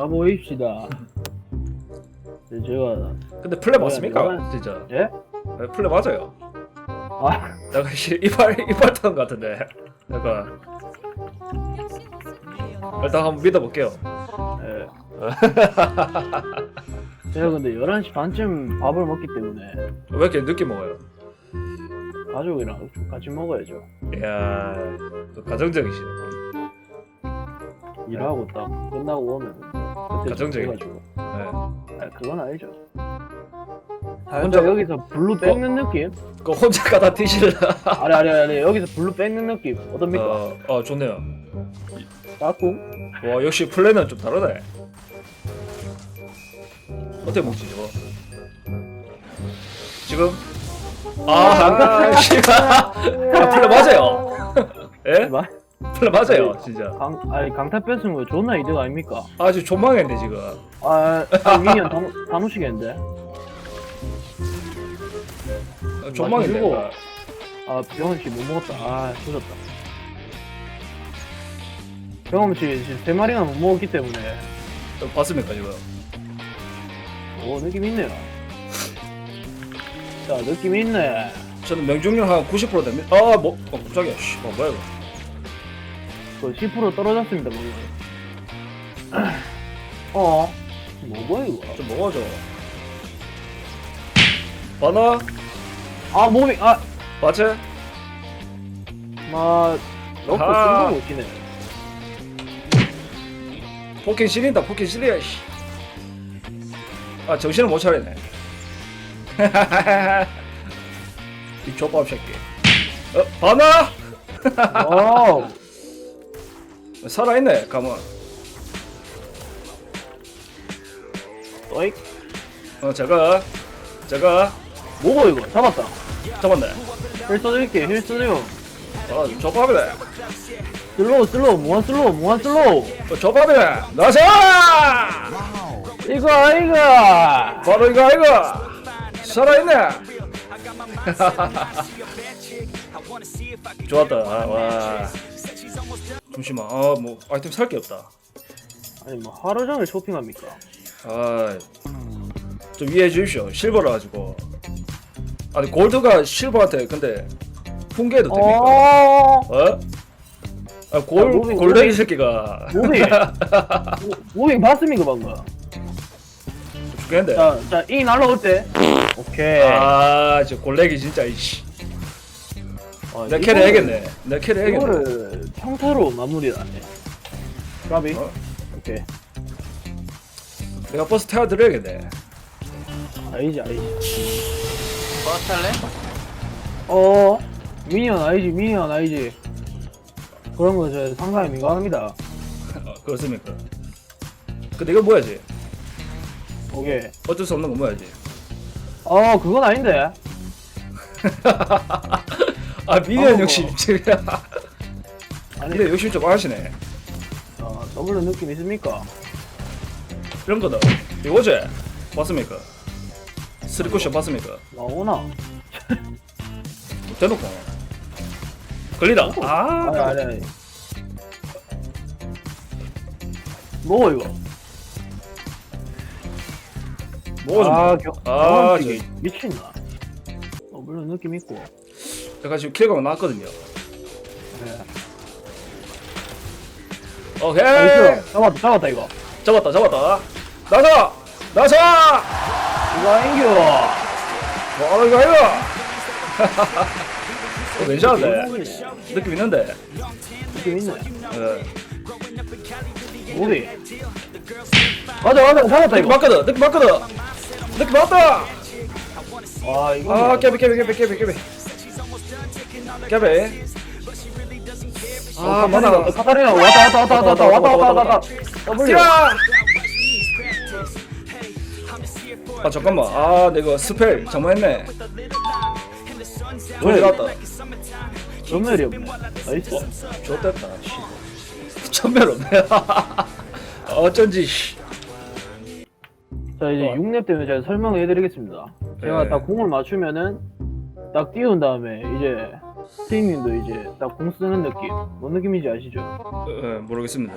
가보입시다. 네, 제가 근데 플레 맞습니까? 진짜 예? 네, 플레 맞아요. 아 내가 씨 이빨 이빨 타는 것 같은데 약간 일단 한번 믿어볼게요. 예. 제가 근데 11시 반쯤 밥을 먹기 때문에 왜 이렇게 늦게 먹어요? 가족이랑 좀 같이 먹어야죠. 이야 또 가정적이시네. 일하고 딱 끝나고 오면 그때 가정적이네. 해가지고. 네. 아 그건 알죠. 혼자- 혼자 여기서 블루 뺏는 느낌? 그 혼자 가다 티실라. 아니 아니 아니 여기서 블루 뺏는 느낌 어떻습니까? 어, 어 좋네요. 까꿍? 와 역시 플레는 좀 다르네. 어떻게 먹지 저거? 지금 아, 씨발 아, 플레 맞아요. 예? 마- 플레 맞아요 진짜. 강 아니 강타 뺏은 거 존나 이득 아닙니까? 아주 존망했네 지금. 아 아, 미니언 다, 다 놓치겠는데? 아, 존망했네. 마시고. 아, 아 병원 씨 못 먹었다. 아 조졌다. 병원 씨 지금 세 마리나 못 먹었기 때문에 어, 봤습니까 지금? 오 느낌 있네요. 자 느낌 있네. 저는 명중률 한 90% 됩니다. 아, 뭐, 어, 깜짝이야. 씨, 어, 뭐야, 이거. 그 10% 떨어졌습니다 방금. 어? 뭐 뭐야 이거? 좀 먹어줘. 바나? 아 몸이 아 바체? 마 넣고. 쓴거 웃기네. 포킹 실린다, 포킹 실려, 씨. 아, 정신을 못 차리네. 이 족밥 새끼. 어, 바나? 어 살아있네, 가만. 어이 어, 제가, 제가, 뭐고 이거 잡았다. 잡았네. 힐 써줄게 힐 써줘. 아, 족밥이네. 슬로우 슬로우 무한 슬로우 무한 슬로우. 어, 족밥이네. 나서! 이거 이거. 바로 이거, 이거. 살아있네. 좋았다. 아, 와. 잠시만. 아, 뭐 아이템 살 게 없다. 아니 뭐 하루 종일 쇼핑합니까? 아, 좀 이해해 주십시오. 실버라 가지고. 아니 골드가 실버한테 근데 풍계해도 됩니까? 어. 어? 아, 골 아, 무빙, 골뱅이. 새끼가 무빙. 무빙 봤습니까 방금? 죽겠는데. 자자이 날라올 때. 오케이. 아, 저 골렉이 진짜 이씨. 어, 내 이거를- 캐리 해야겠네. 내 캐리 해야겠네. 이거를 평타로 마무리를 안 해. 까비. 어? 오케이. 내가 버스 태워 드려야겠네. 아니지 아니지. 버스 탈래? 어. 미니언 아니지 미니언 아니지. 그런 거저 상당히 민감합니다. 어, 그렇습니까? 근데 이거 뭐야지? 오케이. 어쩔 수 없는 거 뭐야지? 어 그건 아닌데. 아 미니언 어, 역시 뭐. 아니 근데 욕심 좀 하시네. 어, 더블로 느낌 있습니까? 이런 거다. 이거지? 봤습니까? 스리쿠션 봤습니까? 나오나? 대놓고 걸리다. 아, 아니 아니 아니. 뭐 이거? 좀. 아, 아, 겨, 아, 미친나. 어, 물론 느낌 있고. 제가 지금 킬각은 나왔거든요. 네. 오케이. 나이스. 잡았다, 잡았다 이거. 잡았다, 잡았다. 나서, 나서. 이거 앵겨. 뭐 이거 이거. 어, 괜찮은데. 느낌 있는데. 느낌 있네. 예. 우리. 맞아, 맞아, 잡았다 느낌 이거. 맞거든. 느낌 맞거든. 느낌 맞다. 아, 이거. 아, 깨비, 깨비, 깨비, 깨비, 깨비. 깨비. 아, 카타리나, 만화. 카타리나 왔다, 왔다, 왔다, 왔다, 왔다, 왔다, 왔다, 왔다. W. 야! 아 잠깐만 아 내가 스펠 잘못했네 왜? 왜 나왔다 전멸이 없네. 나이스. 좋됐다 천멸 없네 어쩐지 씨. 자, 이제 어. 6렙 때문에 제가 설명을 해드리겠습니다. 제가 네. 딱 공을 맞추면은 딱 띄운 다음에 이제 스테이님도 이제 딱 공 쓰는 느낌. 뭔 느낌인지 아시죠? 어, 어, 모르겠습니다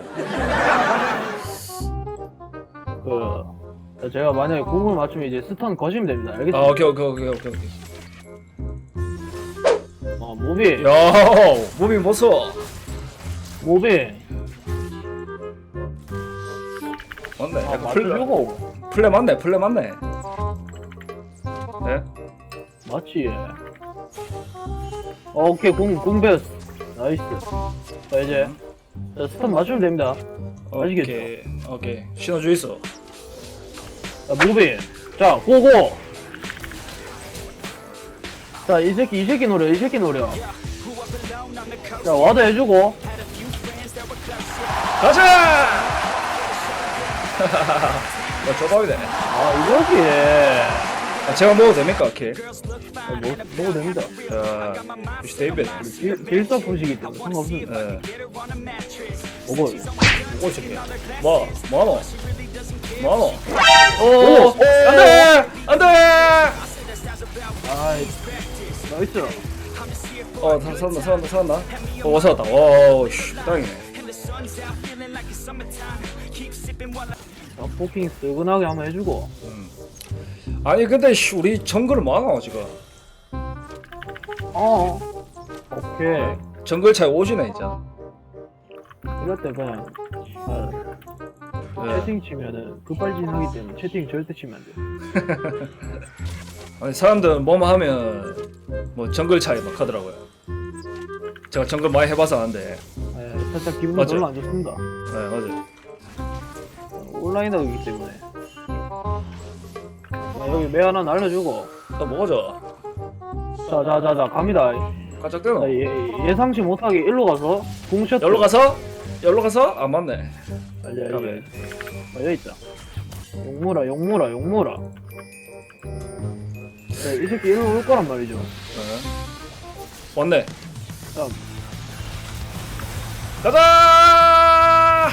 그 제가 만약에 공을 맞추면 이제 스턴 거시면 됩니다. 아 알겠습니다. 오케이 오케이 오케이 오케이 오케이 어, 모빙, 야 무빙 보소 모빙. 맞네 아, 약간 플레. 플레 맞네 플레 맞네 네? 맞지. 어, 오케이, 공, 공 베었어. 나이스. 자, 이제, 자, 스턴 맞추면 됩니다. 아시겠죠? 오케이 오케이 신호 주있어 자, 무빙. 자, 고고! 자, 이 새끼, 이 새끼 노려, 이 새끼 노려. 자, 와드 해주고. 가자 야 조밥이네 아, 이거지. 아, 제가 먹어도 됩니까 킬? 아, 뭐, 먹어도 됩니다. 자 데이비드 길- 길서 보시기 때문에 상관없습니다. 예 먹어요. 먹고 있을게 뭐? 뭐하노? 뭐하노? 오, 오! 오, 안 돼! 안 돼! 아이, 나이스. 어, 다 살았나, 살았나, 살았나? 어, 살았다. 와, 씨, 땅이네. 자, 포킹 뜨근하게 한번 해주고. 아니, 근데, 씨, 우리 정글 뭐하노, 지금? 어. 오케이. 정글 차이 오지네, 이제. 이럴 때 그냥, 아, 예. 채팅 치면은 급발진하기 때문에 채팅 절대 치면 안 돼. 아니, 사람들은 뭐만 하면, 뭐, 정글 차이 막 하더라고요. 제가 정글 많이 해봐서 아는데. 예, 살짝 기분이 맞죠? 별로 안 좋습니다. 네, 맞아요. 온라인 하기 때문에. 자, 여기 매 하나 날려주고. 또 먹어줘. 자, 자, 자, 자, 갑니다. 깜짝 자, 되노? 예, 예상치 못하게 일로 가서 공샷. 열로 가서? 열로 가서? 안 맞네. 알지, 알지. 그러네. 어, 여기 있다. 용무라, 용무라, 용무라. 네, 이 새끼 일로 올 거란 말이죠. 네. 왔네. 자, 가자!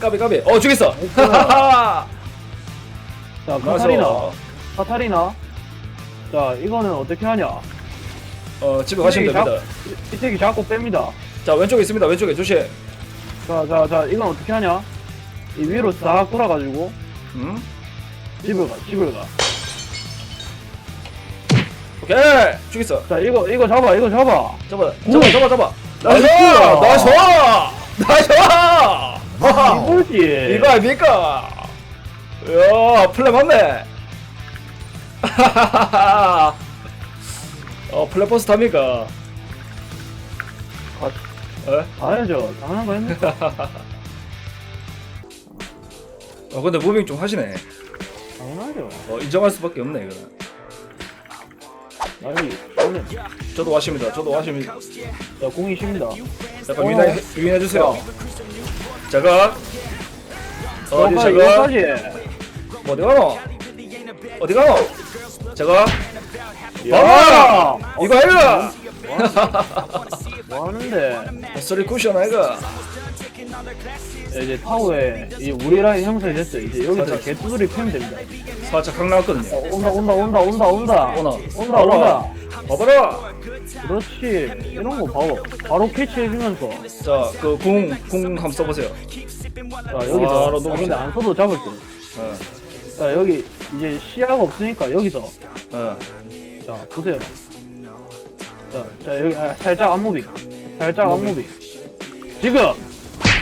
까비, 까비. 어, 죽였어! 하하하! 자, 맞아. 카타리나. 카타리나. 자, 이거는 어떻게 하냐? 어, 집에 가시면 됩니다. 잡- 이 새끼 자꾸 뺍니다. 자, 왼쪽에 있습니다. 왼쪽에. 조심. 자, 자, 자, 이건 어떻게 하냐? 이 위로 싹 돌아가지고 음? 집을 가, 집을 가. 오케이! 죽였어. 자, 이거, 이거 잡아, 이거 잡아. 잡아, 잡아, 잡아, 잡아. 나이스! 나이스! 나이스! 나이스! 이거지. 이거 아닙니까? 이야, 플레 맞네. 어, 플레 버스 탑니까? 가, 에? 가야죠. 당연한 거 했네. 어, 근데 무빙 좀 하시네. 당연하죠. 어, 인정할 수밖에 없네, 이거는. 아니, 오늘, 저도 와십니다. 저도 와십니다. 자, 공이 쉽니다. 약간 어. 유인해, 유인해 주세요. 제가, 어디, 이거까지. 어디 가노? 어디 가노? 제가, 야! 봐봐! 이거 아이가! 뭐 하는데? 쓰리 쿠션 아이가? 자, 이제 타워에 이제 우리 라인 형성이 됐어요. 이제 여기서. 개뚜들이 패면 됩니다. 살짝 강 나왔거든요. 어, 온다, 온다, 온다, 온다, 온다. 오나. 온다, 온다. 봐봐라! 그렇지. 이런 거 바로, 바로 캐치해주면서. 자, 그 궁, 궁 한번 써보세요. 자, 여기서. 바로 아, 녹읍시다. 근데 안 써도 잡을 때. 어, 자, 여기 이제 시야가 없으니까 여기서. 어. 자, 보세요. 자, 자 여기 아, 살짝 앞무빙. 살짝 앞무빙. 지금!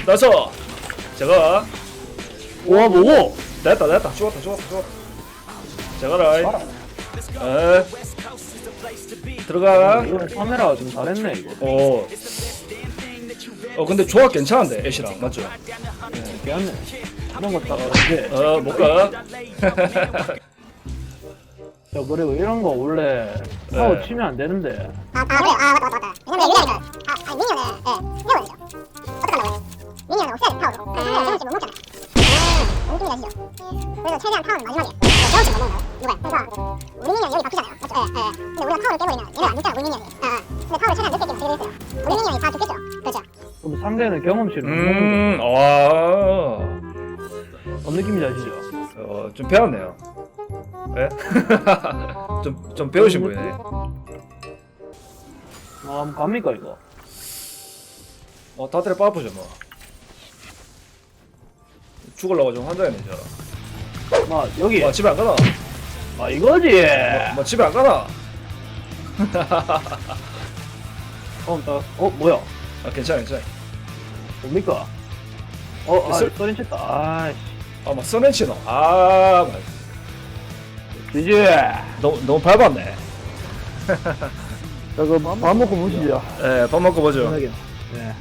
나서 제가 와, 뭐고? 됐다 됐다 죽었다 죽었다 죽었다 제가라 봐라. 에 들어가 이거 카메라가 좀 잘했네, 이거. 오. 어 근데 조합 괜찮은데 애쉬랑 맞죠? 네, 괜찮네. 이런 거 딱, 이제. 어 못가 자, 그리고 이런 거 원래 타워 네. 치면 안 되는데. 아, 아 그래요? 아 맞다 맞다 맞다 왜냐면 미니언을 아, 아니 미니언을 예 세워야죠 어떻게 하려고 미니언을 없애야 돼 타워로 아 미니언 세워지면 못 먹잖아 아 엉뚱이 가시죠 그래서 최대한 타워는 마지막에 세워지면 못 먹나요? 누가요? 그래서 우리 미니언이 여기 바꾸잖아요 맞죠? 예, 예. 근데 우리가 타워를 깨버리면 얘는 안 죽잖아 우리 미니언이 아, 아. 근데 타워를 최대한 늦게 깨면 되게 됐어요 우리 미니언이 다 죽겠죠? 그렇죠 근데 상대는 경험치를 못 먹는 음와 어떤 느낌인지 아시죠? 어 좀 배웠네요. 예? 좀, 좀 배우신 분이네. 아, 갑니까, 이거? 어 다들 빠쁘죠 뭐. 죽을라고 좀 환장했네 저. 뭐 여기. 뭐 집에 안 가나? 아 이거지. 뭐 집에 안 가나? 어, 나, 어 뭐야? 아 괜찮아 괜찮아. 뭡니까? 어 아, 있을- 소리 쳤다. 아이씨 아막 써낸치노 아 막, 지지 너무 너무 밟았네. 저거 밥 먹고 무시죠. 예밥 먹고 보죠. 편하게. 네